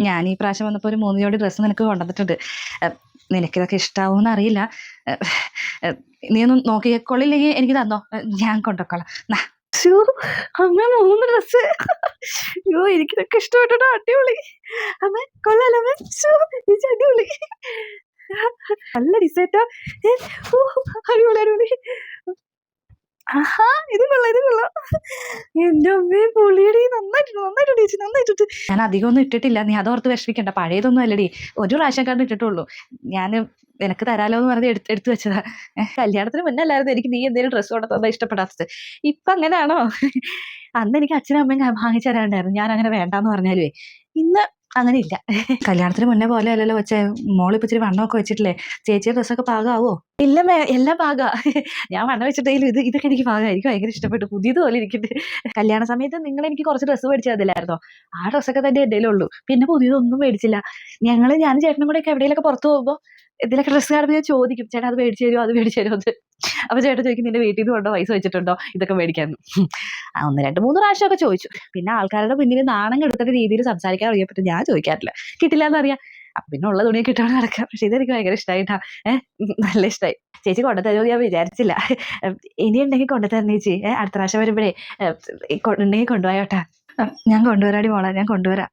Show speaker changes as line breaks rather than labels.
ഞാൻ ഈ പ്രാവശ്യം വന്നപ്പോൾ ഒരു മൂന്ന് ജോഡി ഡ്രസ്സ് നിനക്ക് കൊണ്ടുവന്നിട്ടുണ്ട്. നിനക്കിതൊക്കെ ഇഷ്ടാവൂന്ന് അറിയില്ല. നീ ഒന്ന് നോക്കിക്കൊള്ളില്ലെങ്കിൽ എനിക്ക് തന്നോ? ഞാൻ. ശ്ശോ, അമ്മ മൂന്ന് ഡ്രസ്സ് അയ്യോ എനിക്കിതൊക്കെ ഇഷ്ടപ്പെട്ടോ അടിപൊളി. അമ്മ കൊള്ളാലോ അമ്മ. അടിപൊളി. നല്ല ഡിസൈറ്റോ അടിപൊളി അടിപൊളി. ആഹാ ഇത് കൊള്ളാം ഇത് കൊള്ളാം. എന്റെ അമ്മേ പൊളിയടി നന്നായിട്ടുണ്ട് നന്നായിട്ടുണ്ട് ചേച്ചി നന്നായിട്ടുണ്ട് ഞാൻ അധികം ഒന്നും ഇട്ടിട്ടില്ല. നീ അതോർത്ത് വിഷമിക്കണ്ട. പഴയതൊന്നും അല്ലടി. ഒരു പ്രാവശ്യം കണ്ട് ഇട്ടിട്ടുള്ളൂ. ഞാൻ നിനക്ക് തരാലോ എന്ന് പറഞ്ഞ് എടുത്ത് എടുത്തു വെച്ചതാ. കല്യാണത്തിന് മുന്നേ അല്ലായിരുന്നു. എനിക്ക് നീ എന്തെങ്കിലും ഡ്രസ്സ് കൊണ്ടു ഇഷ്ടപ്പെടാത്തത്. ഇപ്പൊ അങ്ങനെയാണോ അന്ന് എനിക്ക് അച്ഛനും അമ്മയും വാങ്ങിച്ചു തരാണ്ടായിരുന്നു ഞാൻ അങ്ങനെ വേണ്ടാന്ന് പറഞ്ഞാലുവേ. ഇന്ന് അങ്ങനെ ഇല്ല കല്യാണത്തിന് മുന്നേ പോലെ അല്ലല്ലോ വെച്ചേ മോളിപ്പോ ഇച്ചിരി വണ്ണമൊക്കെ വെച്ചിട്ടില്ലേ? ചേച്ചിയുടെ ഡ്രസ്സൊക്കെ പാകാവോ ഇല്ല മേ എല്ലാം പാകാ. ഞാൻ വണ്ണം വെച്ചിട്ടെങ്കിലും ഇത് ഇതൊക്കെ എനിക്ക് പാകമായിരിക്കും എനിക്ക് ഭയങ്കര ഇഷ്ടപ്പെട്ടു. പുതിയത് പോലെ ഇരിക്കുന്നുണ്ട്. കല്യാണ സമയത്ത് നിങ്ങൾ എനിക്ക് കുറച്ച് ഡ്രസ്സ് മേടിച്ചു തന്നില്ലായിരുന്നോ ആ ഡ്രസ്സൊക്കെ തന്നെ എന്റെ ഉള്ളൂ പിന്നെ പുതിയതൊന്നും മേടിച്ചില്ല. ഞങ്ങൾ ഞാൻ ചേട്ടനും കൂടെ ഒക്കെ എവിടെയെങ്കിലൊക്കെ പുറത്ത് പോകുമ്പോൾ ഇതിലൊക്കെ ഡ്രസ്സ് കാണുമ്പോൾ ഞാൻ ചോദിക്കും ചേട്ടാ അത് മേടിച്ചു തരുമോ അത് മേടിച്ചു തരുമോ എന്ന്. അപ്പോൾ ചേട്ടൻ ചോദിക്കും നിന്റെ വീട്ടിൽ നിന്ന് കൊണ്ടോ പൈസ വെച്ചിട്ടുണ്ടോ? ഇതൊക്കെ മേടിക്കാൻ. ആ ഒന്ന് രണ്ട് മൂന്ന് പ്രാവശ്യമൊക്കെ ചോദിച്ചു. പിന്നെ ആൾക്കാരുടെ പിന്നിൽ നാണം എടുത്തിട്ട് രീതിയിൽ സംസാരിക്കാൻ അറിയപ്പെട്ടു ഞാൻ ചോദിക്കാറില്ല. കിട്ടില്ല എന്നറിയാം അപ്പം പിന്നെ ഉള്ള തുണിയൊക്കെ ഇട്ടാണ് നടക്കാം. പക്ഷെ ഇതെനിക്ക് ഭയങ്കര ഇഷ്ടമായിട്ടാ ഏഹ് നല്ല ഇഷ്ടമായി ചേച്ചി കൊണ്ടുതരുമോ ഞാൻ വിചാരിച്ചില്ല. ഇനി ഉണ്ടെങ്കിൽ കൊണ്ടുതരണം ചേച്ചി. ഏഹ് അടുത്ത പ്രാവശ്യം വരുമ്പോഴേ ഉണ്ടെങ്കിൽ കൊണ്ടുപോയോട്ടാ. ഞാൻ കൊണ്ടുവരാടി മോളെ ഞാൻ കൊണ്ടുവരാം.